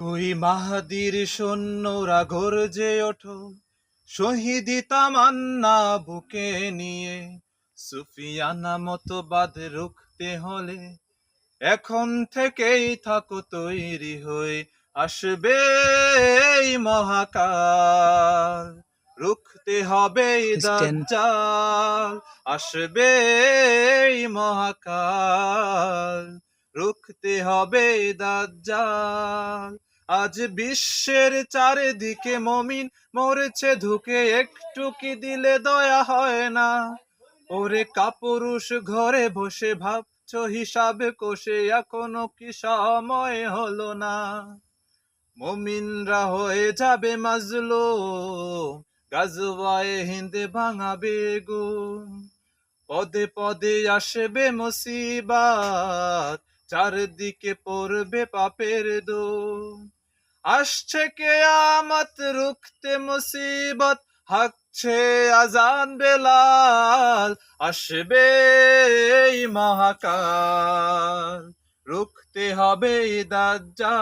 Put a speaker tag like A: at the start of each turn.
A: ওই মাহাদির সৈন্যরা গর্জে ওঠো শহীদি তামান্না বুকে নিয়ে। সুফিয়ানা মতবাদ রুখতে হলে এখন থেকেই থাকো তৈরি হয়ে আসবে মহাকাল। রুখতে হবে দাজ্জাল আসবে মহাকাল। রুখতে হবে দাজ্জাল আজ বিশ্বের চারিদিকে মমিন মরেছে ধুকে, একটু কি দিলে দয়া হয় না? ওরে কাপুরুষ, ঘরে বসে ভাবছ হিসাবে কষে, এখনও কি সময় হলো না? মমিনরা হয়ে যাবে মাজলো গাজওয়ায়ে হিন্দে ভাঙাবে গো পদে পদে আসবে মুসিবাত, চারদিকে পড়বে পাপের দো আসছে কেয়ামত রুখতে মুসিবত হাকছে আজান বেলাল আসবে মহাকাল রুখতে হবে দাজ্জাল।